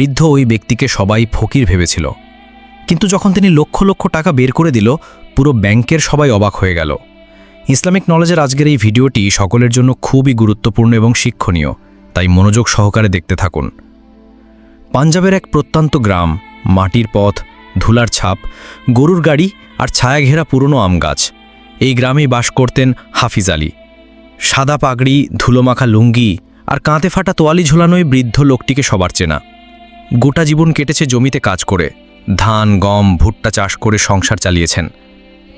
বৃদ্ধ ওই ব্যক্তিকে সবাই ফকির ভেবেছিল। কিন্তু যখন তিনি লক্ষ লক্ষ টাকা বের করে দিল, পুরো ব্যাংকের সবাই অবাক হয়ে গেল। ইসলামিক নলেজের আজকের এই ভিডিওটি সকলের জন্য খুবই গুরুত্বপূর্ণ এবং শিক্ষণীয়, তাই মনোযোগ সহকারে দেখতে থাকুন। পাঞ্জাবের এক প্রত্যন্ত গ্রাম, মাটির পথ, ধুলার ছাপ, গরুর গাড়ি আর ছায়া ঘেরা পুরনো আম গাছ। এই গ্রামেই বাস করতেন হাফিজ আলী। সাদা পাগড়ি, ধুলোমাখা লুঙ্গি আর কাঁতে ফাটা তোয়ালি ঝোলানোই বৃদ্ধ লোকটিকে সবার চেনা। গোটা জীবন কেটেছে জমিতে কাজ করে। ধান, গম, ভুট্টা চাষ করে সংসার চালিয়েছেন।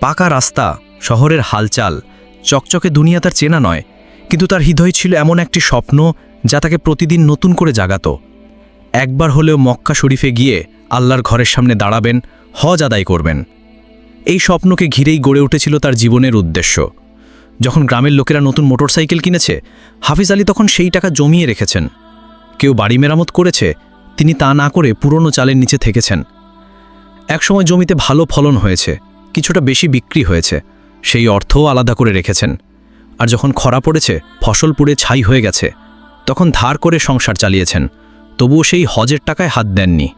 পাকা রাস্তা, শহরের হালচাল, চকচকে দুনিয়া তার চেনা নয়, কিন্তু তার হৃদয় ছিল এমন একটি স্বপ্ন যা তাকে প্রতিদিন নতুন করে জাগাত। একবার হলেও মক্কা শরীফে গিয়ে আল্লাহর ঘরের সামনে দাঁড়াবেন, হজ আদায় করবেন। এই স্বপ্নকে ঘিরেই গড়ে উঠেছিল তার জীবনের উদ্দেশ্য। যখন গ্রামের লোকেরা নতুন মোটরসাইকেল কিনেছে, হাফিজ আলী তখন সেই টাকা জমিয়ে রেখেছেন। কেউ বাড়ি মেরামত করেছে তিনি তা না করে পুরনো চালের নিচে থেকেছেন। একসময় জমিতে ভালো ফলন হয়েছে, কিছুটা বেশি বিক্রি হয়েছে, সেই অর্থও আলাদা করে রেখেছেন। আর যখন খরা পড়েছে, ফসল পুড়ে ছাই হয়ে গেছে, তখন ধার করে সংসার চালিয়েছেন, তবুও সেই হজের টাকায় হাত দেননি।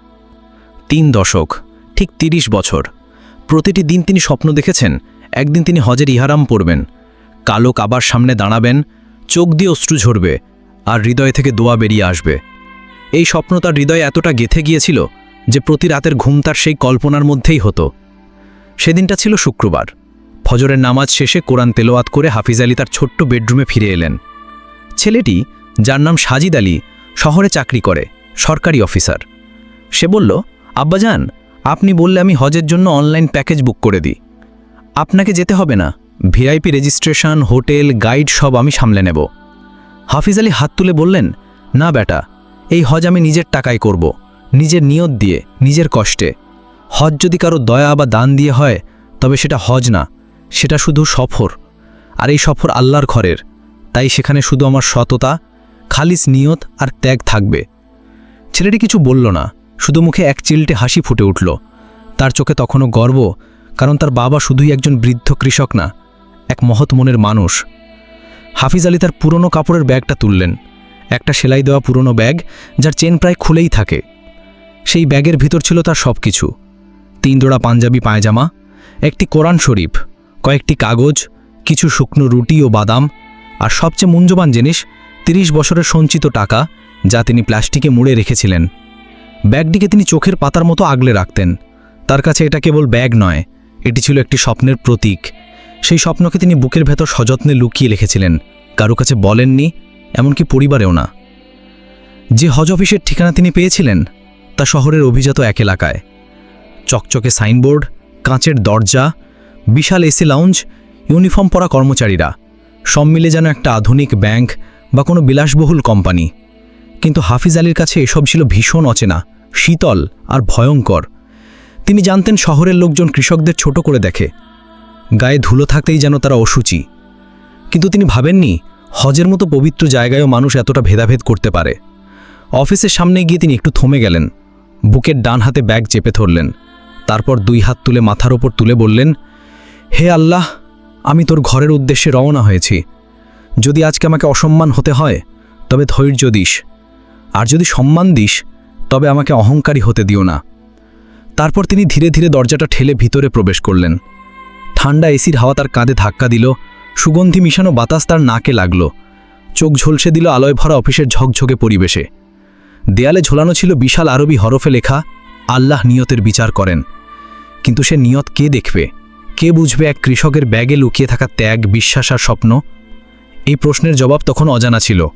তিন দশক, ঠিক তিরিশ বছর, প্রতিটি দিন তিনি স্বপ্ন দেখেছেন, একদিন তিনি হজের ইহারাম পড়বেন, কালো কাবার সামনে দাঁড়াবেন, চোখ দিয়ে অশ্রু ঝরবে, আর হৃদয় থেকে দোয়া বেরিয়ে আসবে। এই স্বপ্ন তার হৃদয়ে এতটা গেথে গিয়েছিল যে প্রতি রাতের ঘুম তার সেই কল্পনার মধ্যেই হতো। সেদিনটা ছিল শুক্রবার। ফজরের নামাজ শেষে কোরআন তেলোয়াত করে হাফিজ আলী তার ছোট্ট বেডরুমে ফিরে এলেন। ছেলেটি, যার নাম সাজিদ আলী, শহরে চাকরি করে, সরকারি অফিসার। সে বলল, আব্বাজান, আপনি বললে আমি হজের জন্য অনলাইন প্যাকেজ বুক করে দিই। আপনাকে যেতে হবে না, ভিআইপি রেজিস্ট্রেশন, হোটেল, গাইড সব আমি সামলে নেব। হাফিজ আলী হাত তুলে বললেন, না বেটা এই হজ আমি নিজের টাকায় করব, নিজের নিয়ত দিয়ে, নিজের কষ্টে। হজ যদি কারও দয়া বা দান দিয়ে হয়, তবে সেটা হজ না, সেটা শুধু সফর। আর এই সফর আল্লাহর ঘরের, তাই সেখানে শুধু আমার সততা, খালিস নিয়ত আর ত্যাগ থাকবে। ছেলেটি কিছু বলল না, শুধু মুখে এক চিলটে হাসি ফুটে উঠল। তার চোখে তখনও গর্ব, কারণ তার বাবা শুধুই একজন বৃদ্ধ কৃষক না, এক মহৎ মনের মানুষ। হাফিজ আলী তার পুরনো কাপড়ের ব্যাগটা তুললেন। একটা সেলাই দেওয়া পুরনো ব্যাগ, যার চেন প্রায় খুলেই থাকে। সেই ব্যাগের ভিতর ছিল তার সব কিছু তিন জোড়া পাঞ্জাবি পায়জামা, একটি কোরআন শরীফ, কয়েকটি কাগজ, কিছু শুকনো রুটি ও বাদাম, আর সবচেয়ে মূল্যবান জিনিস, তিরিশ বছরের সঞ্চিত টাকা, যা তিনি প্লাস্টিকে মুড়ে রেখেছিলেন। ব্যাগটিকে তিনি চোখের পাতার মতো আগলে রাখতেন। তার কাছে এটা কেবল ব্যাগ নয়, এটি ছিল একটি স্বপ্নের প্রতীক। সেই স্বপ্নকে তিনি বুকের ভেতর সযত্নে লুকিয়ে রেখেছিলেন। কারও কাছে বলেননি এমনকি পরিবারেও না। যে হজ অফিসের ঠিকানা তিনি পেয়েছিলেন, তা শহরের অভিজাত এক এলাকায়। চকচকে সাইনবোর্ড, কাঁচের দরজা, বিশাল এসি লাউঞ্জ, ইউনিফর্ম পরা কর্মচারীরা, সব মিলে যেন একটা আধুনিক ব্যাংক বা কোনো বিলাসবহুল কোম্পানি। কিন্তু হাফিজ আলীর কাছে এসব ছিল ভীষণ অচেনা, শীতল আর ভয়ঙ্কর। তিনি জানতেন শহরের লোকজন কৃষকদের ছোট করে দেখে। গায়ে ধুলো থাকতেই যেন তারা অসুচি। কিন্তু তিনি ভাবেননি হজের মতো পবিত্র জায়গায়ও মানুষ এতটা ভেদাভেদ করতে পারে। অফিসের সামনে গিয়ে তিনি একটু থমে গেলেন। বুকের ডান হাতে ব্যাগ চেপে ধরলেন। তারপর দুই হাত তুলে মাথার ওপর তুলে বললেন, হে আল্লাহ, আমি তোর ঘরের উদ্দেশ্যে রওনা হয়েছি। যদি আজকে আমাকে অসম্মান হতে হয়, তবে ধৈর্য দিস। আর যদি সম্মান দিস, তবে আমাকে অহংকারী হতে দিও না। তারপর তিনি ধীরে ধীরে দরজাটা ঠেলে ভিতরে প্রবেশ করলেন। ঠান্ডা এসির হাওয়া তার কাঁধে ধাক্কা দিল। সুগন্ধি মিশানো বাতাস তার নাকে লাগল। চোখ ঝলসে দিল আলোয় ভরা অফিসের ঝকঝকে পরিবেশে। দেয়ালে ঝোলানো ছিল বিশাল আরবি হরফে লেখা, আল্লাহ নিয়তের বিচার করেন। কিন্তু সে নিয়ত কে দেখবে? কে বুঝবে এক কৃষকের ব্যাগে লুকিয়ে থাকা ত্যাগ, বিশ্বাস আর স্বপ্ন? এই প্রশ্নের জবাব তখন অজানা ছিল।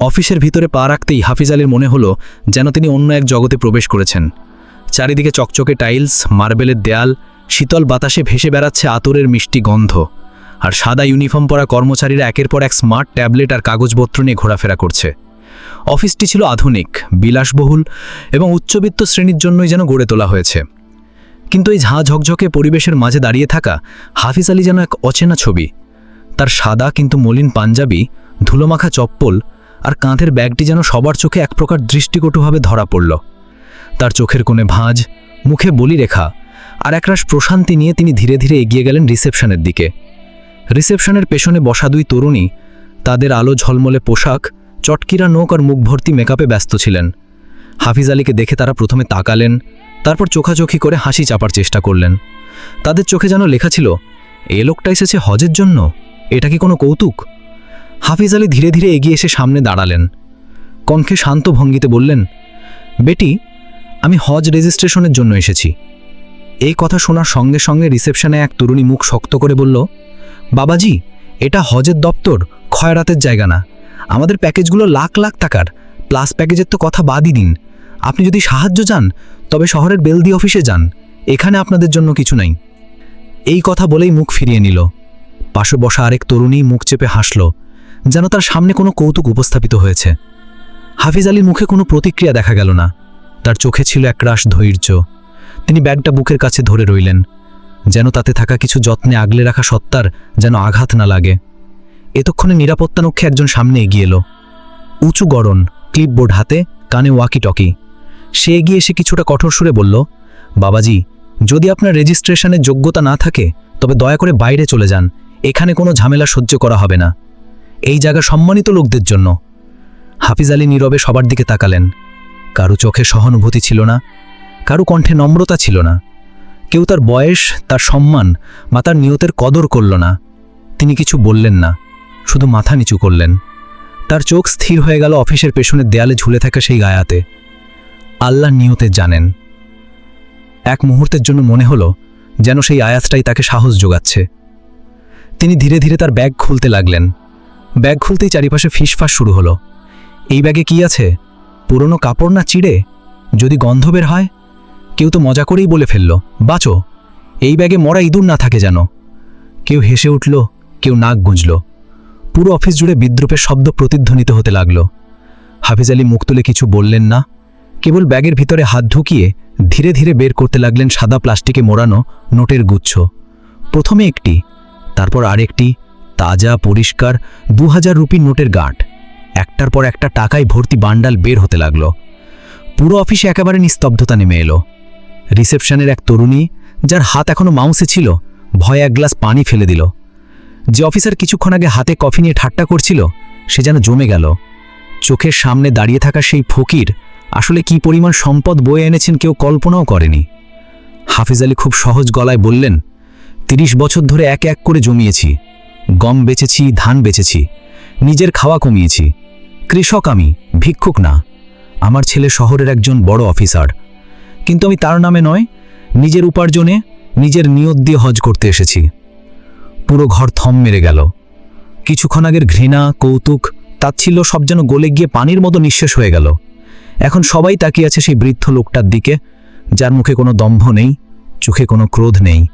অফিসের ভিতরে পা রাখতেই হাফিজ আলীর মনে হলো যেন তিনি অন্য এক জগতে প্রবেশ করেছেন। চারিদিকে চকচকে টাইলস, মার্বেলের দেয়াল, শীতল বাতাসে ভেসে বেড়াচ্ছে আতরের মিষ্টি গন্ধ। আর সাদা ইউনিফর্ম পরা কর্মচারীরা একের পর এক স্মার্ট ট্যাবলেট আর কাগজপত্র নিয়ে ঘোরাফেরা করছে। অফিসটি ছিল আধুনিক, বিলাসবহুল এবং উচ্চবিত্ত শ্রেণির জন্যই যেন গড়ে তোলা হয়েছে। কিন্তু এই ঝাঁ ঝকঝকে পরিবেশের মাঝে দাঁড়িয়ে থাকা হাফিজ আলী যেন এক অচেনা ছবি। তার সাদা কিন্তু মলিন পাঞ্জাবি, ধুলোমাখা চপ্পল আর কাঁধের ব্যাগটি যেন সবার চোখে এক প্রকার দৃষ্টিকটুভাবে ধরা পড়ল। তার চোখের কোণে ভাঁজ, মুখে বলি রেখা আর একরাশ প্রশান্তি নিয়ে তিনি ধীরে ধীরে এগিয়ে গেলেন রিসেপশনের দিকে। রিসেপশনের পেছনে বসা দুই তরুণী, তাদের আলো ঝলমলে পোশাক, চটকিরা নোক আর মুখ ভর্তি মেকআপে ব্যস্ত ছিলেন। হাফিজ আলীকে দেখে তারা প্রথমে তাকালেন, তারপর চোখাচোখি করে হাসি চাপার চেষ্টা করলেন। তাদের চোখে যেন লেখা ছিল, এ লোকটা এসেছে হজের জন্য? এটা কি কোনো কৌতুক? হাফিজ আলী ধীরে ধীরে এগিয়ে এসে সামনে দাঁড়ালেন। কণ্ঠে শান্ত ভঙ্গিতে বললেন, বেটি, আমি হজ রেজিস্ট্রেশনের জন্য এসেছি। এই কথা শোনার সঙ্গে সঙ্গে রিসেপশনে এক তরুণী মুখ শক্ত করে বলল বাবাজি, এটা হজের দপ্তর খয়রাতের জায়গা না। আমাদের প্যাকেজগুলো লাখ লাখ টাকার। প্লাস প্যাকেজের তো কথা বাদই দিন। আপনি যদি সাহায্য চান, তবে শহরের বেলদি অফিসে যান। এখানে আপনাদের জন্য কিছু নাই। এই কথা বলেই মুখ ফিরিয়ে নিল। পাশে বসা আরেক তরুণী মুখ চেপে হাসল, যেন তার সামনে কোনো কৌতুক উপস্থাপিত হয়েছে। হাফিজ আলীর মুখে কোনো প্রতিক্রিয়া দেখা গেল না। তার চোখে ছিল একরাশ ধৈর্য। তিনি ব্যাগটা বুকের কাছে ধরে রইলেন। যেন তাতে থাকা কিছু যত্নে আগলে রাখা সত্তার যেন আঘাত না লাগে। এতক্ষণে নিরাপত্তানক্ষে একজন সামনে এগিয়ে এলো। উঁচু গড়ন, ক্লিপবোর্ড হাতে, কানে ওয়াকি টকি সে এগিয়ে এসে কিছুটা কঠোর সুরে বলল, বাবাজি, যদি আপনার রেজিস্ট্রেশনের যোগ্যতা না থাকে, তবে দয়া করে বাইরে চলে যান। এখানে কোনো ঝামেলা সহ্য করা হবে না। এই জায়গা সম্মানিত লোকদের জন্য। হাফিজ আলী নীরবে সবার দিকে তাকালেন। কারও চোখে সহানুভূতি ছিল না, কারও কণ্ঠে নম্রতা ছিল না। কেউ তার বয়স, তার সম্মান বা তার নিয়তের কদর করল না। তিনি কিছু বললেন না, শুধু মাথা নিচু করলেন। তার চোখ স্থির হয়ে গেল অফিসের পেছনের দেয়ালে ঝুলে থাকা সেই গায়াতে। আল্লাহ নিয়তে জানেন। এক মুহূর্তের জন্য মনে হলো যেন সেই আয়াতটাই তাকে সাহস যোগাচ্ছে। তিনি ধীরে ধীরে তার ব্যাগ খুলতে লাগলেন। ব্যাগ খুলতেই চারিপাশে ফিসফাস শুরু হলো। এই ব্যাগে কি আছে? পুরনো কাপড় না চিড়ে? যদি গন্ধ বের হয়? কেউ তো মজা করেই বলে ফেলল, বাঁচো, এই ব্যাগে মরা ইঁদুর না থাকে যেন। কেউ হেসে উঠল, কেউ নাক গুঁজল। পুরো অফিস জুড়ে বিদ্রুপের শব্দ প্রতিধ্বনিত হতে লাগল। হাফিজ আলী মুখ তুলে কিছু বললেন না, কেবল ব্যাগের ভিতরে হাত ঢুকিয়ে ধীরে ধীরে বের করতে লাগলেন সাদা প্লাস্টিকে মোড়ানো নোটের গুচ্ছ। প্রথমে একটি, তারপর আরেকটি, তাজা, পরিষ্কার দু হাজার রুপির নোটের গাঁট। একটার পর একটা টাকায় ভর্তি বান্ডাল বের হতে লাগল। পুরো অফিসে একেবারে নিস্তব্ধতা নেমে এলো। রিসেপশনের এক তরুণী, যার হাত এখনও মাউসে ছিল, ভয়ে এক গ্লাস পানি ফেলে দিল। যে অফিসার কিছুক্ষণ আগে হাতে কফি নিয়ে ঠাট্টা করছিল, সে যেন জমে গেল। চোখের সামনে দাঁড়িয়ে থাকা সেই ফকির আসলে কি পরিমাণ সম্পদ বয়ে এনেছেন কেউ কল্পনাও করেনি। হাফিজ আলী খুব সহজ গলায় বললেন, তিরিশ বছর ধরে এক এক করে জমিয়েছি। গম বেচেছি, ধান বেচেছি, নিজের খাওয়া কমিয়েছি। কৃষক আমি, ভিক্ষুক না। আমার ছেলে শহরের একজন বড় অফিসার। কিন্তু আমি তার নামে নয়, নিজের উপার্জনে নিজের নিয়ত দিয়ে হজ করতে এসেছি। পুরো ঘর থম মেরে গেল। কিছুক্ষণ আগের ঘৃণা, কৌতুক, তাচ্ছিল্য সব যেন গলে গিয়ে পানির মতো নিঃশেষ হয়ে গেল। এখন সবাই তাকিয়ে আছে সেই বৃদ্ধ লোকটার দিকে, যার মুখে কোনো দম্ভ নেই, চোখে কোনো ক্রোধ নেই,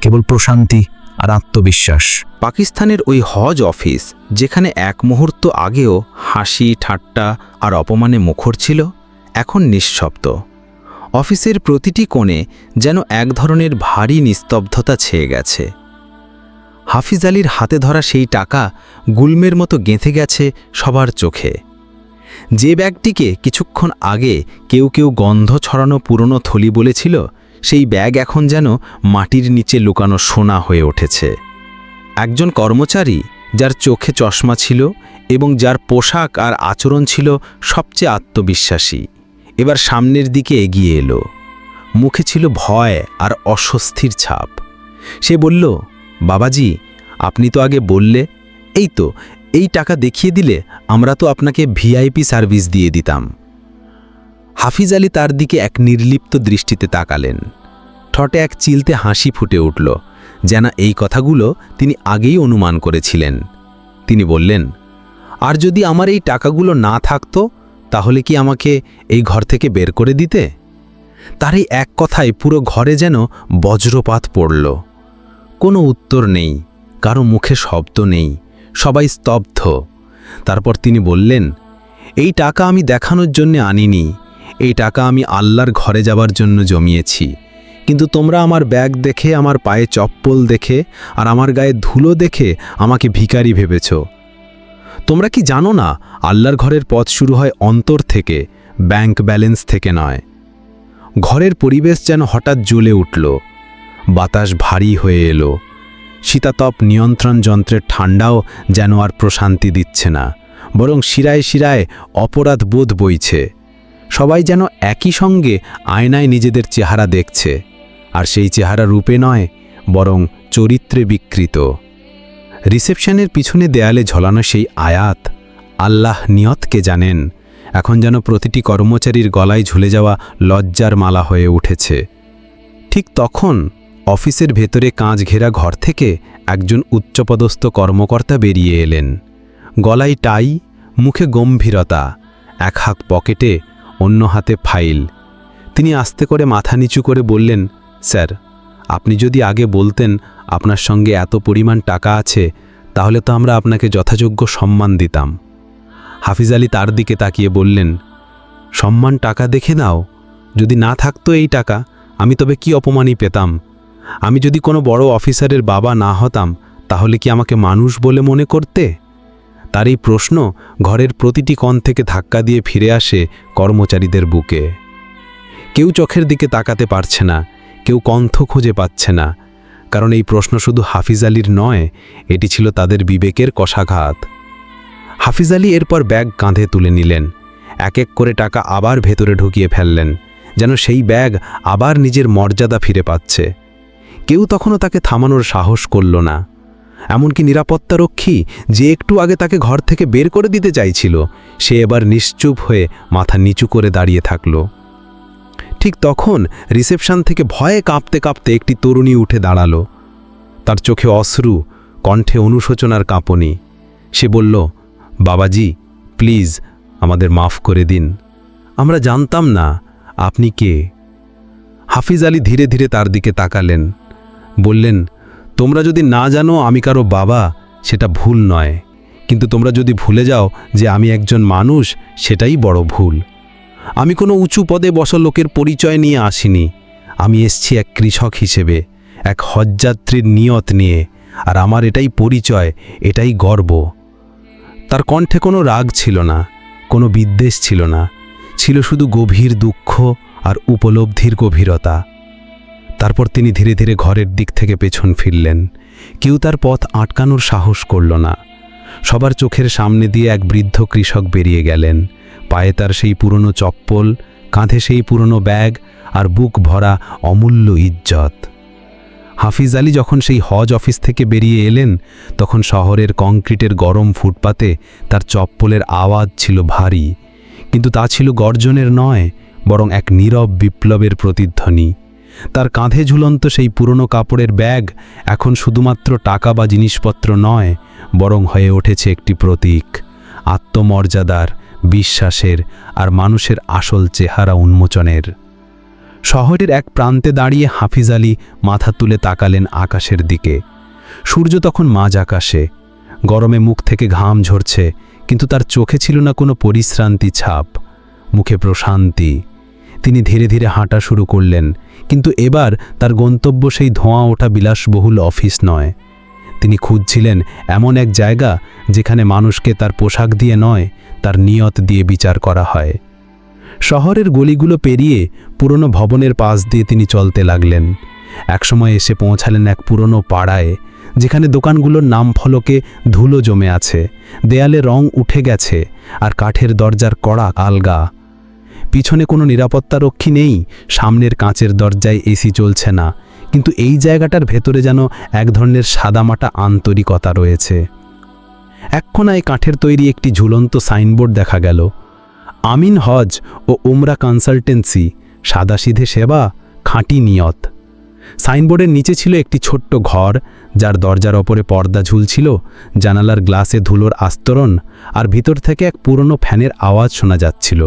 কেবল প্রশান্তি আর আত্মবিশ্বাস। পাকিস্তানের ওই হজ অফিস, যেখানে এক মুহূর্ত আগেও হাসি, ঠাট্টা আর অপমানে মুখর ছিল, এখন নিঃশব্দ। অফিসের প্রতিটি কোণে যেন এক ধরনের ভারী নিস্তব্ধতা ছেয়ে গেছে। হাফিজ আলীর হাতে ধরা সেই টাকা গুলমের মতো গেঁথে গেছে সবার চোখে। যে ব্যাগটিকে কিছুক্ষণ আগে কেউ কেউ গন্ধ ছড়ানো পুরনো থলি বলেছিল, সেই ব্যাগ এখন যেন মাটির নিচে লুকানো সোনা হয়ে উঠেছে। একজন কর্মচারী, যার চোখে চশমা ছিল এবং যার পোশাক আর আচরণ ছিল সবচেয়ে আত্মবিশ্বাসী। এবার সামনের দিকে এগিয়ে এলো। মুখে ছিল ভয় আর অস্বস্তির ছাপ। সে বলল, বাবাজি, আপনি তো আগে বললে, এই তো, এই টাকা দেখিয়ে দিলে আমরা তো আপনাকে ভিআইপি সার্ভিস দিয়ে দিতাম। হাফিজ আলী তার দিকে এক নির্লিপ্ত দৃষ্টিতে তাকালেন। ঠটে এক চিলতে হাসি ফুটে উঠল, যেন এই কথাগুলো তিনি আগেই অনুমান করেছিলেন। তিনি বললেন, আর যদি আমার এই টাকাগুলো না থাকতো তাহলে কি আমাকে এই ঘর থেকে বের করে দিতে? তার এই এক কথায় পুরো ঘরে যেন বজ্রপাত পড়ল। কোনো উত্তর নেই, কারও মুখে শব্দ নেই, সবাই স্তব্ধ। তারপর তিনি বললেন, এই টাকা আমি দেখানোর জন্য আনিনি, এই টাকা আমি আল্লাহর ঘরে যাবার জন্য জমিয়েছি। কিন্তু তোমরা আমার ব্যাগ দেখে, আমার পায়ে চপ্পল দেখে, আর আমার গায়ে ধুলো দেখে আমাকে ভিখারি ভেবেছ। তোমরা কি জানো না, আল্লাহর ঘরের পথ শুরু হয় অন্তর থেকে, ব্যাংক ব্যালেন্স থেকে নয়। ঘরের পরিবেশ যেন হঠাৎ জ্বলে উঠল, বাতাস ভারী হয়ে এলো, শীতাতপ নিয়ন্ত্রণ যন্ত্রের ঠান্ডাও যেন আর প্রশান্তি দিচ্ছে না, বরং শিরায় শিরায় অপরাধ বোধ বইছে। সবাই যেন একই সঙ্গে আয়নায় নিজেদের চেহারা দেখছে, আর সেই চেহারা রূপে নয়, বরং চরিত্রে বিকৃত। রিসেপশনের পিছনে দেয়ালে ঝলানো সেই আয়াত, আল্লাহ নিয়তকে জানেন? এখন যেন প্রতিটি কর্মচারীর গলায় ঝুলে যাওয়া লজ্জার মালা হয়ে উঠেছে। ঠিক তখন অফিসের ভেতরে কাঁচ ঘেরা ঘর থেকে একজন উচ্চপদস্থ কর্মকর্তা বেরিয়ে এলেন। গলায় টাই, মুখে গম্ভীরতা, এক হাত পকেটে, অন্য হাতে ফাইল। তিনি আস্তে করে মাথা নিচু করে বললেন, স্যার আপনি যদি আগে বলতেন আপনার সঙ্গে এত পরিমাণ টাকা আছে, তাহলে তো আমরা আপনাকে যথাযোগ্য সম্মান দিতাম। হাফিজ আলী তার দিকে তাকিয়ে বললেন, সম্মান টাকা দেখে নাও। যদি না থাকতো এই টাকা, আমি তবে কি অপমানই পেতাম? আমি যদি কোনো বড় অফিসারের বাবা না হতাম, তাহলে কি আমাকে মানুষ বলে মনে করতে? তার এই প্রশ্ন ঘরের প্রতিটি কণ থেকে ধাক্কা দিয়ে ফিরে আসে কর্মচারীদের বুকে। কেউ চোখের দিকে তাকাতে পারছে না। কেউ কণ্ঠ খুঁজে পাচ্ছে না, কারণ এই প্রশ্ন শুধু হাফিজ আলীর নয়, এটি ছিল তাদের বিবেকের কষাঘাত। হাফিজ আলী এরপর ব্যাগ কাঁধে তুলে নিলেন, এক এক করে টাকা আবার ভেতরে ঢুকিয়ে ফেললেন, যেন সেই ব্যাগ আবার নিজের মর্যাদা ফিরে পাচ্ছে। কেউ তখনও তাকে থামানোর সাহস করল না, এমনকি নিরাপত্তারক্ষী যে একটু আগে তাকে ঘর থেকে বের করে দিতে চাইছিল, সে এবার নিশ্চুপ হয়ে মাথা নিচু করে দাঁড়িয়ে থাকল। ঠিক তখন রিসেপশন থেকে ভয়ে কাঁপতে কাঁপতে একটি তরুণী উঠে দাঁড়াল। তার চোখে অশ্রু, কণ্ঠে অনুশোচনার কাঁপনি। সে বলল, বাবাজি, প্লিজ আমাদের মাফ করে দিন। আমরা জানতাম না আপনি কে। হাফিজ আলী ধীরে ধীরে তার দিকে তাকালেন। বললেন, তোমরা যদি না জানো আমি কারও বাবা, সেটা ভুল নয়। কিন্তু তোমরা যদি ভুলে যাও যে আমি একজন মানুষ, সেটাই বড় ভুল। আমি কোনো উঁচু পদে বসা লোকের পরিচয় নিয়ে আসিনি। আমি এসছি এক কৃষক হিসেবে, এক হজযাত্রীর নিয়ত নিয়ে, আর আমার এটাই পরিচয়, এটাই গর্ব। তার কণ্ঠে কোনো রাগ ছিল না, কোনো বিদ্বেষ ছিল না, ছিল শুধু গভীর দুঃখ আর উপলব্ধির গভীরতা। তারপর তিনি ধীরে ধীরে ঘরের দিক থেকে পেছন ফিরলেন। কেউ তার পথ আটকানোর সাহস করল না। সবার চোখের সামনে দিয়ে এক বৃদ্ধ কৃষক বেরিয়ে গেলেন। পায়ে তার সেই পুরনো চপ্পল, কাঁধে সেই পুরনো ব্যাগ আর বুক ভরা অমূল্য ইজ্জত। হাফিজ আলী যখন সেই হজ অফিস থেকে বেরিয়ে এলেন, তখন শহরের কংক্রিটের গরম ফুটপাতে তার চপ্পলের আওয়াজ ছিল ভারী। কিন্তু তা ছিল গর্জনের নয়, বরং এক নীরব বিপ্লবের প্রতিধ্বনি। তার কাঁধে ঝুলন্ত সেই পুরনো কাপড়ের ব্যাগ এখন শুধুমাত্র টাকা বা জিনিসপত্র নয়, বরং হয়ে উঠেছে একটি প্রতীক, আত্মমর্যাদার বিশ্বাসের আর মানুষের আসল চেহারা উন্মোচনের। শহরের এক প্রান্তে দাঁড়িয়ে হাফিজ আলী মাথা তুলে তাকালেন আকাশের দিকে। সূর্য তখন মাঝ আকাশে। গরমে মুখ থেকে ঘাম ঝরছে, কিন্তু তার চোখে ছিল না কোনো পরিশ্রান্তি ছাপ, মুখে প্রশান্তি। তিনি ধীরে ধীরে হাঁটা শুরু করলেন, কিন্তু এবার তার গন্তব্য সেই ধোঁয়া ওঠা বিলাসবহুল অফিস নয়। তিনি খুঁজছিলেন এমন এক জায়গা যেখানে মানুষকে তার পোশাক দিয়ে নয় তার নিয়ত দিয়ে বিচার করা হয়। শহরের গলিগুলো পেরিয়ে পুরনো ভবনের পাশ দিয়ে তিনি চলতে লাগলেন। একসময় এসে পৌঁছালেন এক পুরনো পাড়ায়, যেখানে দোকানগুলোর নাম ফলকে ধুলো জমে আছে, দেয়ালে রং উঠে গেছে আর কাঠের দরজার কড়া আলগা। পিছনে কোনো নিরাপত্তারক্ষী নেই, সামনের কাঁচের দরজায় এসি চলছে না, কিন্তু এই জায়গাটার ভেতরে যেন এক ধরনের সাদামাটা আন্তরিকতা রয়েছে। এক্ষণায় কাঠের তৈরি একটি ঝুলন্ত সাইনবোর্ড দেখা গেল। আমিন হজ ও উমরা কনসালটেন্সি, সাদাসিধে সেবা, খাঁটি নিয়ত। সাইনবোর্ডের নিচে ছিল একটি ছোট্ট ঘর, যার দরজার ওপরে পর্দা ঝুলছিল, জানালার গ্লাসে ধুলোর আস্তরণ আর ভিতর থেকে এক পুরনো ফ্যানের আওয়াজ শোনা যাচ্ছিল।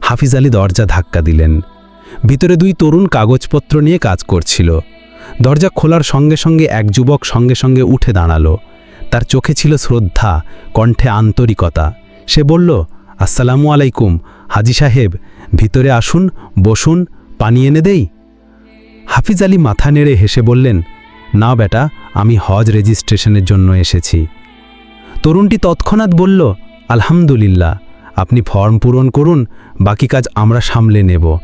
হাফিজ আলী দরজা ধাক্কা দিলেন। ভিতরে দুই তরুণ কাগজপত্র নিয়ে কাজ করছিল। দরজা খোলার সঙ্গে সঙ্গে এক যুবক সঙ্গে সঙ্গে উঠে দাঁড়াল। তার চোখে ছিল শ্রদ্ধা, কণ্ঠে আন্তরিকতা। সে বলল, আসসালামু আলাইকুম, হাজি সাহেব, ভিতরে আসুন, বসুন, পানি এনে দেই? হাফিজ আলী মাথা নেড়ে হেসে বললেন, না বেটা, আমি হজ রেজিস্ট্রেশনের জন্য এসেছি। তরুণটি তৎক্ষণাৎ বলল, আলহামদুলিল্লাহ, আপনি ফর্ম পূরণ করুন, বাকি কাজ আমরা সামলে নেব।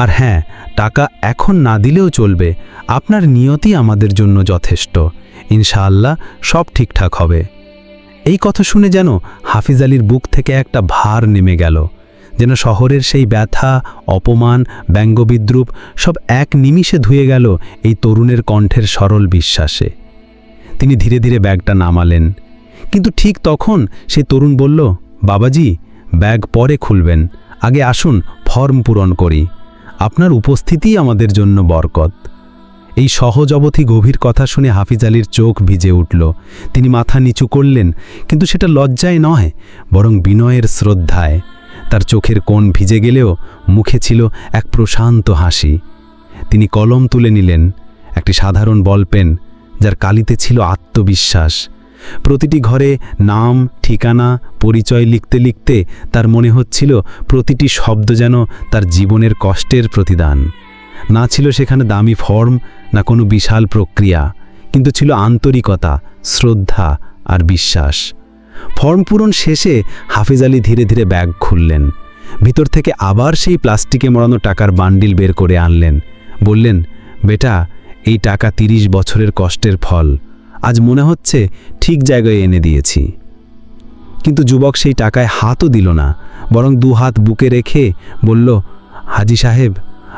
আর হ্যাঁ টাকা এখন না দিলেও চলবে। আপনার নিয়তি আমাদের জন্য যথেষ্ট। ইনশাআল্লাহ সব ঠিকঠাক হবে। এই কথা শুনে যেন হাফিজ আলীর বুক থেকে একটা ভার নেমে গেল। যেন শহরের সেই ব্যথা, অপমান ব্যঙ্গবিদ্রুপ সব এক নিমিষে ধুয়ে গেল এই তরুণের কণ্ঠের সরল বিশ্বাসে। তিনি ধীরে ধীরে ব্যাগটা নামালেন। কিন্তু ঠিক তখন সেই তরুণ বলল, বাবাজি, ব্যাগ পরে খুলবেন। আগে আসুন, ফর্ম পূরণ করি। আপনার উপস্থিতিই আমাদের জন্য বরকত। এই সহজ অবধি গভীর কথা শুনে হাফিজ আলীর চোখ ভিজে উঠল। তিনি মাথা নিচু করলেন, কিন্তু সেটা লজ্জায় নয়, বরং বিনয়ের শ্রদ্ধায়। তার চোখের কোণ ভিজে গেলেও মুখে ছিল এক প্রশান্ত হাসি। তিনি কলম তুলে নিলেন, একটি সাধারণ বলপেন যার কালিতে ছিল আত্মবিশ্বাস। প্রতিটি ঘরে নাম, ঠিকানা, পরিচয় লিখতে লিখতে তার মনে হচ্ছিল প্রতিটি শব্দ যেন তার জীবনের কষ্টের প্রতিদান। না ছিল সেখানে দামি ফর্ম, না কোনো বিশাল প্রক্রিয়া, কিন্তু ছিল আন্তরিকতা, শ্রদ্ধা আর বিশ্বাস। ফর্ম পূরণ শেষে হাফিজ আলী ধীরে ধীরে ব্যাগ খুললেন। ভিতর থেকে আবার সেই প্লাস্টিকে মরানো টাকার বান্ডিল বের করে আনলেন। বললেন, বেটা, এই টাকা তিরিশ বছরের কষ্টের ফল। আজ মনে হচ্ছে ঠিক জায়গায় এনে দিয়েছি। কিন্তু যুবক সেই টাকায় হাতও দিল না, বরং দু হাত বুকে রেখে বলল, হাজি সাহেব,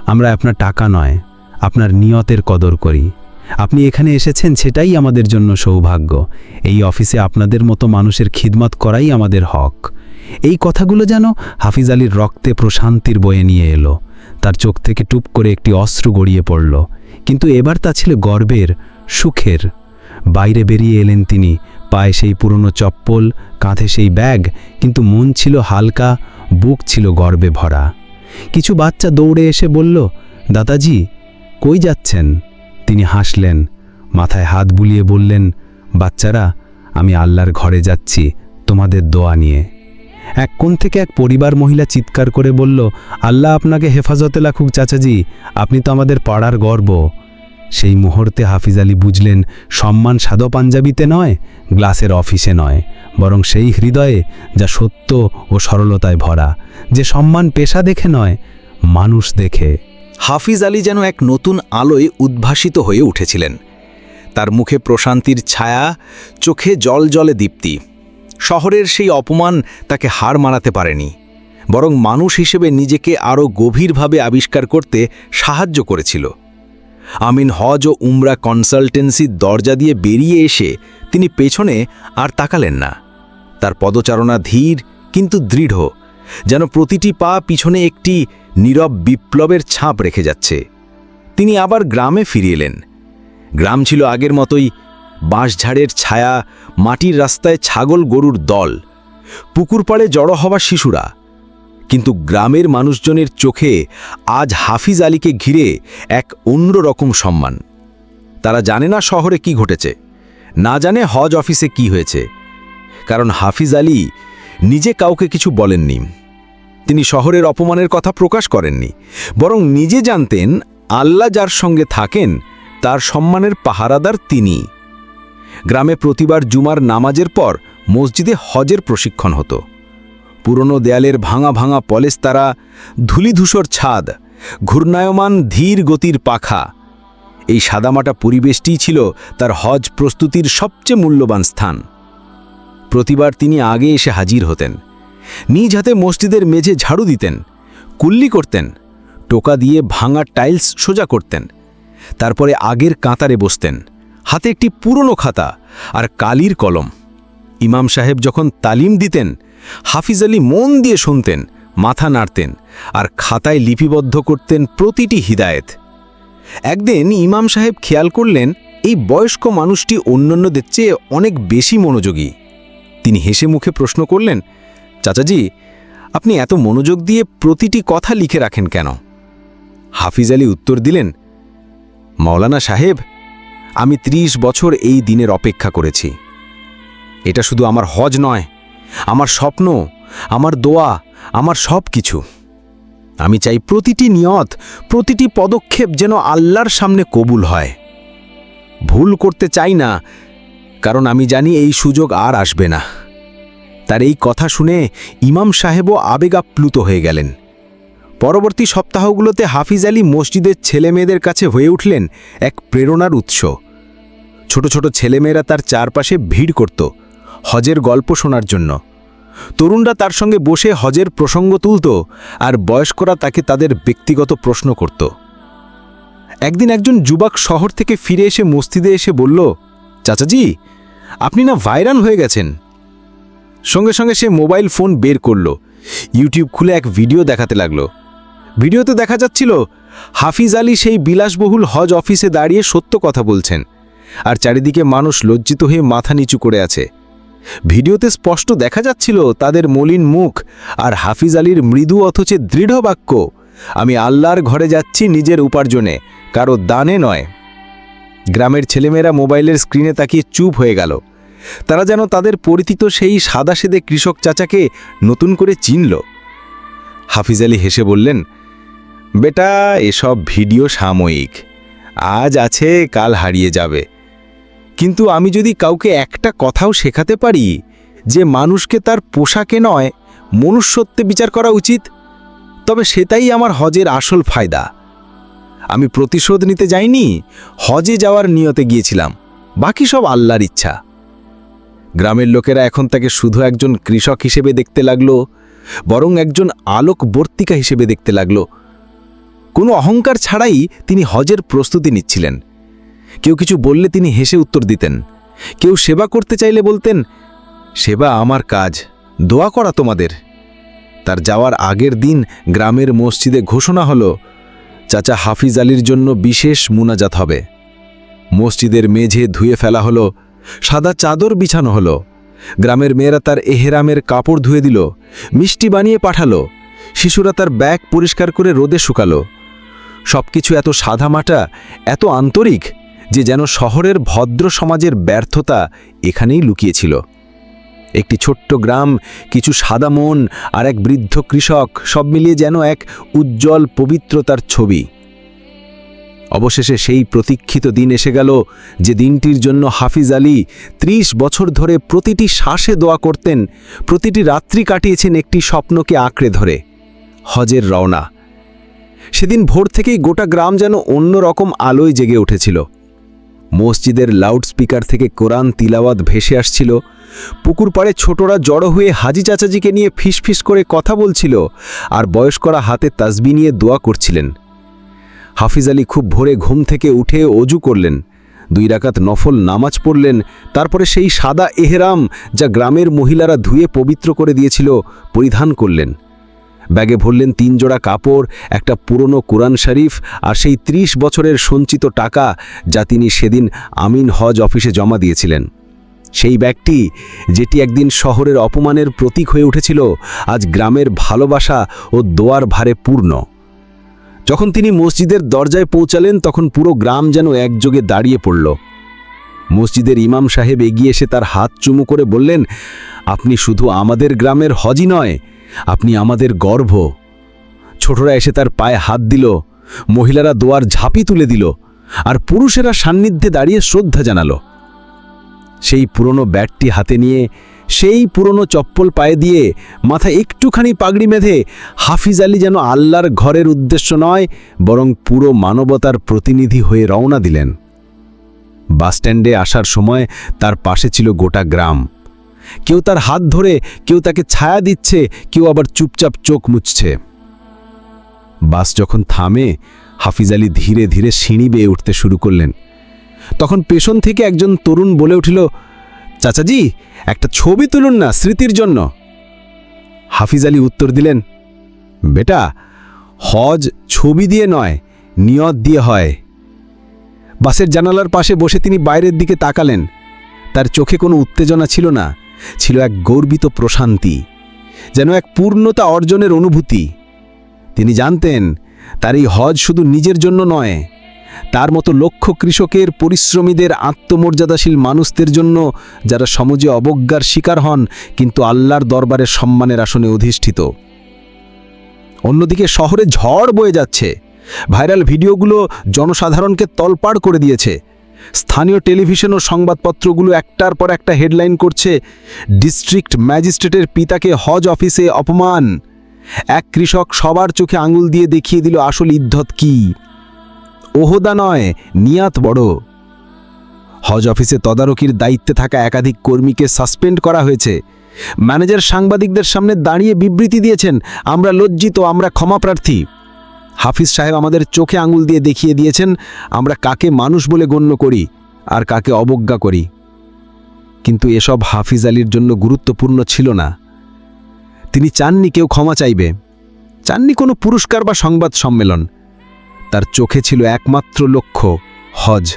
আমরা আপনার টাকা নয়, আপনার নিয়তের কদর করি। আপনি এখানে এসেছেন সেটাই আমাদের জন্য সৌভাগ্য। এই অফিসে আপনাদের মতো মানুষের খিদমত করাই আমাদের হক। এই কথাগুলো যেন হাফিজ আলীর রক্তে প্রশান্তির বয়ে নিয়ে এলো। তার চোখ থেকে টুপ করে একটি অস্ত্র গড়িয়ে পড়ল। কিন্তু এবার তা ছিল গর্বের, সুখের বাইরে বেরিয়ে এলেন তিনি। পায়ে সেই পুরনো চপ্পল, কাঁধে সেই ব্যাগ, কিন্তু মন ছিল হালকা, বুক ছিল গর্বে ভরা। কিছু বাচ্চা দৌড়ে এসে বলল, দাদাজি, কই যাচ্ছেন? তিনি হাসলেন, মাথায় হাত বুলিয়ে বললেন, বাচ্চারা, আমি আল্লাহর ঘরে যাচ্ছি, তোমাদের দোয়া নিয়ে। এক কোণ থেকে এক পরিবার মহিলা চিৎকার করে বলল, আল্লাহ আপনাকে হেফাজতে লাখুক, চাচাজি, আপনি তো আমাদের পাড়ার গর্ব। সেই মুহূর্তে হাফিজ আলী বুঝলেন, সম্মান সাদো পাঞ্জাবিতে নয়, গ্লাসের অফিসে নয়, বরং সেই হৃদয়ে যা সত্য ও সরলতায় ভরা, যে সম্মান পেশা দেখে নয়, মানুষ দেখে। হাফিজ আলী যেন এক নতুন আলোয় উদ্ভাসিত হয়ে উঠেছিলেন। তার মুখে প্রশান্তির ছায়া, চোখে জল জলে দীপ্তি। শহরের সেই অপমান তাকে হার মানাতে পারেনি, বরং মানুষ হিসেবে নিজেকে আরও গভীরভাবে আবিষ্কার করতে সাহায্য করেছিল। আমিন হজ ও উমরা কনসালটেন্সির দরজা দিয়ে বেরিয়ে এসে তিনি পেছনে আর তাকালেন না। তার পদচারণা ধীর কিন্তু দৃঢ়, যেন প্রতিটি পা পিছনে একটি নীরব বিপ্লবের ছাপ রেখে যাচ্ছে। তিনি আবার গ্রামে ফিরে এলেন। গ্রাম ছিল আগের মতোই বাঁশঝাড়ের ছায়া, মাটির রাস্তায় ছাগল গরুর দল, পুকুর পাড়ে জড়ো হওয়া শিশুরা। কিন্তু গ্রামের মানুষজনের চোখে আজ হাফিজ আলীকে ঘিরে এক অন্যরকম সম্মান। তারা জানে না শহরে কি ঘটেছে, না জানে হজ অফিসে কি হয়েছে, কারণ হাফিজ আলী নিজে কাউকে কিছু বলেননি। তিনি শহরের অপমানের কথা প্রকাশ করেননি, বরং নিজে জানতেন আল্লাহ যার সঙ্গে থাকেন, তার সম্মানের পাহারাদার তিনি। গ্রামে প্রতিবার জুমার নামাজের পর মসজিদে হজের প্রশিক্ষণ হতো। পুরনো দেয়ালের ভাঙা ভাঙা পলেস্তারা ধূলিধূসর ছাদ, ঘূর্ণায়মান ধীর গতির পাখা। এই সাদামাটা পরিবেশটিই ছিল তার হজ প্রস্তুতির সবচেয়ে মূল্যবান স্থান। প্রতিবার তিনি আগে এসে হাজির হতেন। নিজ হাতে মসজিদের মেঝে ঝাড়ু দিতেন, কুল্লি করতেন, টোকা দিয়ে ভাঙা টাইলস সোজা করতেন। তারপরে আগের কাতারে বসতেন, হাতে একটি পুরনো খাতা আর কালির কলম। ইমাম সাহেব যখন তালিম দিতেন হাফিজ আলী মন দিয়ে শুনতেন, মাথা নাড়তেন আর খাতায় লিপিবদ্ধ করতেন প্রতিটি হিদায়েত। একদিন ইমাম সাহেব খেয়াল করলেন, এই বয়স্ক মানুষটি অন্যান্যদের চেয়ে অনেক বেশি মনোযোগী। তিনি হেসে মুখে প্রশ্ন করলেন, চাচাজি, আপনি এত মনোযোগ দিয়ে প্রতিটি কথা লিখে রাখেন কেন? হাফিজ আলী উত্তর দিলেন, মাওলানা সাহেব, আমি ত্রিশ বছর এই দিনের অপেক্ষা করেছি। এটা শুধু আমার হজ নয় আমার স্বপ্ন, আমার দোয়া, আমার সব কিছু আমি চাই প্রতিটি নিয়ত, প্রতিটি পদক্ষেপ যেন আল্লাহর সামনে কবুল হয়। ভুল করতে চাই না, কারণ আমি জানি এই সুযোগ আর আসবে না। তার এই কথা শুনে ইমাম সাহেবও আবেগাপ্লুত হয়ে গেলেন। পরবর্তী সপ্তাহগুলোতে হাফিজ আলী মসজিদের ছেলেমেয়েদের কাছে হয়ে উঠলেন এক প্রেরণার উৎস। ছোট ছোট ছেলেমেয়েরা তার চারপাশে ভিড় করত। হজের গল্প শোনার জন্য। তরুণরা তার সঙ্গে বসে হজের প্রসঙ্গ তুলত আর বয়স্করা তাকে তাদের ব্যক্তিগত প্রশ্ন করত। একদিন একজন যুবক শহর থেকে ফিরে এসে মসজিদে এসে বলল, চাচাজি, আপনি না ভাইরাল হয়ে গেছেন? সঙ্গে সঙ্গে সে মোবাইল ফোন বের করল, ইউটিউব খুলে এক ভিডিও দেখাতে লাগল। ভিডিওতে দেখা যাচ্ছিল, হাফিজ আলী সেই বিলাসবহুল হজ অফিসে দাঁড়িয়ে সত্য কথা বলছেন আর চারিদিকে মানুষ লজ্জিত হয়ে মাথা নিচু করে আছে। ভিডিওতে স্পষ্ট দেখা যাচ্ছিল তাদের মলিন মুখ আর হাফিজ আলীর মৃদু অথচ দৃঢ় বাক্য, আমি আল্লাহর ঘরে যাচ্ছি নিজের উপার্জনে, কারও দানে নয়। গ্রামের ছেলেমেয়েরা মোবাইলের স্ক্রিনে তাকিয়ে চুপ হয়ে গেল। তারা যেন তাদের পরিচিত সেই সাদাসেদে কৃষক চাচাকে নতুন করে চিনল। হাফিজ আলী হেসে বললেন, বেটা, এসব ভিডিও সাময়িক। আজ আছে, কাল হারিয়ে যাবে। কিন্তু আমি যদি কাউকে একটা কথাও শেখাতে পারি যে মানুষকে তার পোশাকে নয়, মনুষ্যত্বে বিচার করা উচিত, তবে সেটাই আমার হজের আসল ফায়দা। আমি প্রতিশোধ নিতে যাইনি, হজে যাওয়ার নিয়তে গিয়েছিলাম, বাকি সব আল্লাহর ইচ্ছা। গ্রামের লোকেরা এখন তাকে শুধু একজন কৃষক হিসেবে দেখতে লাগল, বরং একজন আলোকবর্তিকা হিসেবে দেখতে লাগল। কোনো অহংকার ছাড়াই তিনি হজের প্রস্তুতি নিচ্ছিলেন। কেউ কিছু বললে তিনি হেসে উত্তর দিতেন। কেউ সেবা করতে চাইলে বলতেন, সেবা আমার কাজ, দোয়া করা তোমাদের। তার যাওয়ার আগের দিন গ্রামের মসজিদে ঘোষণা হলো, চাচা হাফিজ আলীর জন্য বিশেষ মুনাজাত হবে। মসজিদের মেঝে ধুয়ে ফেলা হলো, সাদা চাদর বিছানো হলো। গ্রামের মেয়েরা তার এহেরামের কাপড় ধুয়ে দিল, মিষ্টি বানিয়ে পাঠালো। শিশুরা তার ব্যাগ পরিষ্কার করে রোদে শুকালো। সবকিছু এত সাদামাটা, এত আন্তরিক যে যেন শহরের ভদ্র সমাজের ব্যর্থতা এখানেই লুকিয়েছিল। একটি ছোট্ট গ্রাম, কিছু সাদা মন আর এক বৃদ্ধ কৃষক, সব মিলিয়ে যেন এক উজ্জ্বল পবিত্রতার ছবি। অবশেষে সেই প্রতীক্ষিত দিন এসে গেল, যে দিনটির জন্য হাফিজ আলী ত্রিশ বছর ধরে প্রতিটি শ্বাসে দোয়া করতেন, প্রতিটি রাত্রি কাটিয়েছেন একটি স্বপ্নকে আঁকড়ে ধরে, হজের রওনা। সেদিন ভোর থেকেই গোটা গ্রাম যেন অন্য রকম আলোয় জেগে উঠেছিল। মসজিদের লাউডস্পিকার থেকে কোরআন তিলাওয়াত ভেসে আসছিল। পুকুর পাড়ে ছোটরা জড়ো হয়ে হাজি চাচাজিকে নিয়ে ফিসফিস করে কথা বলছিল আর বয়স্করা হাতে তাসবি নিয়ে দোয়া করছিলেন। হাফিজ আলী খুব ভোরে ঘুম থেকে উঠে অজু করলেন। দুই রাকাত নফল নামাজ পড়লেন, তারপরে সেই সাদা এহেরাম যা গ্রামের মহিলারা ধুয়ে পবিত্র করে দিয়েছিল পরিধান করলেন। ব্যাগে ভরলেন তিন জোড়া কাপড়, একটা পুরনো কোরআন শরীফ আর সেই ত্রিশ বছরের সঞ্চিত টাকা যা তিনি সেদিন আমিন হজ অফিসে জমা দিয়েছিলেন। সেই ব্যাগটি, যেটি একদিন শহরের অপমানের প্রতীক হয়ে উঠেছিল, আজ গ্রামের ভালোবাসা ও দোয়ার ভারে পূর্ণ। যখন তিনি মসজিদের দরজায় পৌঁছালেন, তখন পুরো গ্রাম যেন একযোগে দাঁড়িয়ে পড়ল। মসজিদের ইমাম সাহেব এগিয়ে এসে তার হাত চুমু করে বললেন, আপনি শুধু আমাদের গ্রামের হজই নয় আপনি আমাদের গর্ভ। ছোটরা এসে তার পায়ে হাত দিল, মহিলারা দোয়ার ঝাঁপি তুলে দিল, আর পুরুষেরা সান্নিধ্যে দাঁড়িয়ে শ্রদ্ধা জানালো। সেই পুরনো ব্যাটটি হাতে নিয়ে, সেই পুরনো চপ্পল পায়ে দিয়ে মাথায় একটুখানি পাগড়ি বেঁধে হাফিজ আলী যেন আল্লাহর ঘরের উদ্দেশ্য নয়, বরং পুরো মানবতার প্রতিনিধি হয়ে রওনা দিলেন। বাসস্ট্যান্ডে আসার সময় তার পাশে ছিল গোটা গ্রাম। কেউ তার হাত ধরে, কেউ তাকে ছায়া দিচ্ছে, কেউ আবার চুপচাপ চোখ মুছছে। বাস যখন থামে, হাফিজ আলী ধীরে ধীরে সিঁড়ি বেয়ে উঠতে শুরু করলেন। তখন পেছন থেকে একজন তরুণ বলে উঠিল, চাচাজি, একটা ছবি তুলুন না স্মৃতির জন্য। হাফিজ আলী উত্তর দিলেন, বেটা, হজ ছবি দিয়ে নয়, নিয়ত দিয়ে হয়। বাসের জানালার পাশে বসে তিনি বাইরের দিকে তাকালেন। তার চোখে কোনো উত্তেজনা ছিল না। ছিল এক গর্বিত প্রশান্তি, যেন এক পূর্ণতা অর্জনের অনুভূতি। তিনি জানতেন, তার এই হজ শুধু নিজের জন্য নয়, তার মতো লক্ষ কৃষকের, পরিশ্রমীদের, আত্মমর্যাদাশীল মানুষদের জন্য যারা সমাজে অবজ্ঞার শিকার হন, কিন্তু আল্লাহর দরবারের সম্মানের আসনে অধিষ্ঠিত। অন্যদিকে শহরে ঝড় বয়ে যাচ্ছে, ভাইরাল ভিডিওগুলো জনসাধারণকে তলপাড় করে দিয়েছে স্থানীয় টেলিভিশন ও সংবাদপত্রগুলো একটার পর একটা হেডলাইন করছে, ডিস্ট্রিক্ট ম্যাজিস্ট্রেটের পিতাকে হজ অফিসে অপমান। এক কৃষক সবার চোখে আঙুল দিয়ে দেখিয়ে দিল আসল ইদ্ধত কী। ওহদা নয়, নিয়াত বড়। হজ অফিসে তদারকির দায়িত্বে থাকা একাধিক কর্মীকে সাসপেন্ড করা হয়েছে। ম্যানেজার সাংবাদিকদের সামনে দাঁড়িয়ে বিবৃতি দিয়েছেন, আমরা লজ্জিত, আমরা ক্ষমাপ্রার্থী হাফিজ সাহেব আমাদের চোখে আঙুল দিয়ে দেখিয়ে দিয়েছেন, আমরা কাকে মানুষ বলে গণ্য করি আর কাকে অবজ্ঞা করি। কিন্তু এসব হাফিজ আলীর জন্য গুরুত্বপূর্ণ ছিল না। তিনি চাননি কেউ ক্ষমা চাইবে, চাননি কোনো পুরস্কার বা সংবাদ সম্মেলন। তার চোখে ছিল একমাত্র লক্ষ্য, হজ।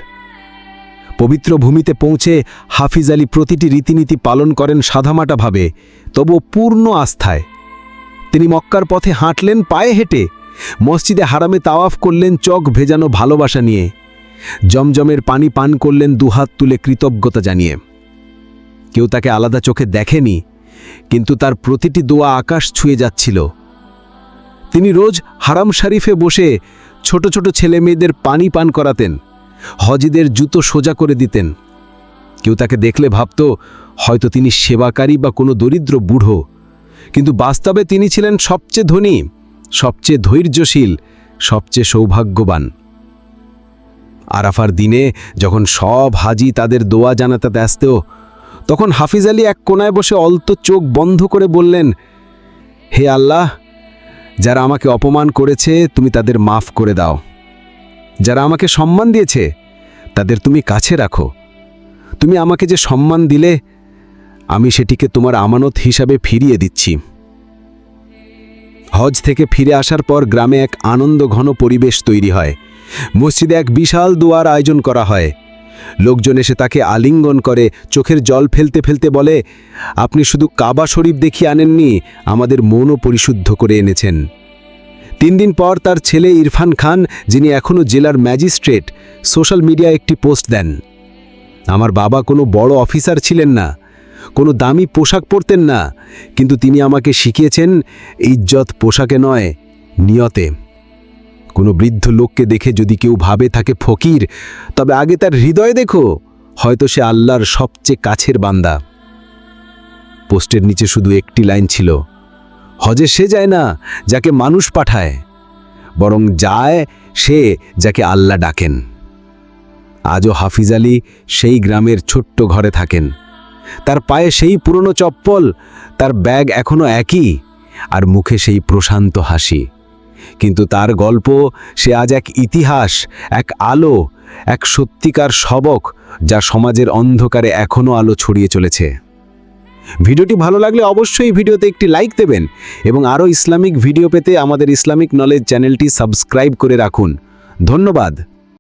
পবিত্র ভূমিতে পৌঁছে হাফিজ আলী প্রতিটি রীতিনীতি পালন করেন সাধামাটাভাবে তবুও পূর্ণ আস্থায়। তিনি মক্কার পথে হাঁটলেন, পায়ে হেঁটে মসজিদে হারামে তাওয়াফ করলেন, চক ভেজানো ভালোবাসা নিয়ে। জমজমের পানি পান করলেন, দুহাত তুলে কৃতজ্ঞতা জানিয়ে। কেউ তাকে আলাদা চোখে দেখেনি, কিন্তু তার প্রতিটি দোয়া আকাশ ছুঁয়ে যাচ্ছিল। তিনি রোজ হারাম শরীফে বসে ছোট ছোট ছেলে মেয়েদের পানি পান করাতেন হজিদের জুতো সোজা করে দিতেন। কেউ তাকে দেখলে ভাবত, হয়তো তিনি সেবাকারী বা কোনো দরিদ্র বুড়ো। কিন্তু বাস্তবে তিনি ছিলেন সবচেয়ে ধনী। সবচেয়ে ধৈর্যশীল, সবচেয়ে সৌভাগ্যবান। আরাফার দিনে যখন সব হাজি তাদের দোয়া জানাতে ব্যস্ত, তখন হাফিজ আলী এক কোনায় বসে অল্প চোখ বন্ধ করে বললেন, হে আল্লাহ, যারা আমাকে অপমান করেছে, তুমি তাদের মাফ করে দাও। যারা আমাকে সম্মান দিয়েছে, তাদের তুমি কাছে রাখো। তুমি আমাকে যে সম্মান দিলে, আমি সেটিকে তোমার আমানত হিসাবে ফিরিয়ে দিচ্ছি। হজ থেকে ফিরে আসার পর গ্রামে এক আনন্দ ঘন পরিবেশ তৈরি হয়। মসজিদে এক বিশাল দোয়ার আয়োজন করা হয়। লোকজন এসে তাকে আলিঙ্গন করে, চোখের জল ফেলতে ফেলতে বলে, আপনি শুধু কাবা শরীফ দেখিয়ে আনেননি, আমাদের মনও পরিশুদ্ধ করে এনেছেন। তিন দিন পর তার ছেলে ইরফান খান, যিনি এখনও জেলার ম্যাজিস্ট্রেট, সোশ্যাল মিডিয়ায় একটি পোস্ট দেন। আমার বাবা কোনো বড় অফিসার ছিলেন না কোনো দামি পোশাক পরতেন না। কিন্তু তিনি আমাকে শিখিয়েছেন, ইজ্জত পোশাকে নয়, নিয়তে। কোনো বৃদ্ধ লোককে দেখে যদি কেউ ভাবে থাকে ফকির, তবে আগে তার হৃদয় দেখো, হয়তো সে আল্লাহর সবচেয়ে কাছের বান্দা। পোস্টের নিচে শুধু একটি লাইন ছিল, হজে সে যায় না যাকে মানুষ পাঠায়, বরং যায় সে যাকে আল্লাহ ডাকেন। আজও হাফিজ আলী সেই গ্রামের ছোট্ট ঘরে থাকেন। তার পায়ে সেই পুরনো চপ্পল, তার ব্যাগ এখনও একই, আর মুখে সেই প্রশান্ত হাসি। কিন্তু তার গল্প, সে আজ এক ইতিহাস, এক আলো, এক সত্যিকার সবক, যা সমাজের অন্ধকারে এখনও আলো ছড়িয়ে চলেছে। ভিডিওটি ভালো লাগলে অবশ্যই ভিডিওতে একটি লাইক দেবেন এবং আরও ইসলামিক ভিডিও পেতে আমাদের ইসলামিক নলেজ চ্যানেলটি সাবস্ক্রাইব করে রাখুন। ধন্যবাদ।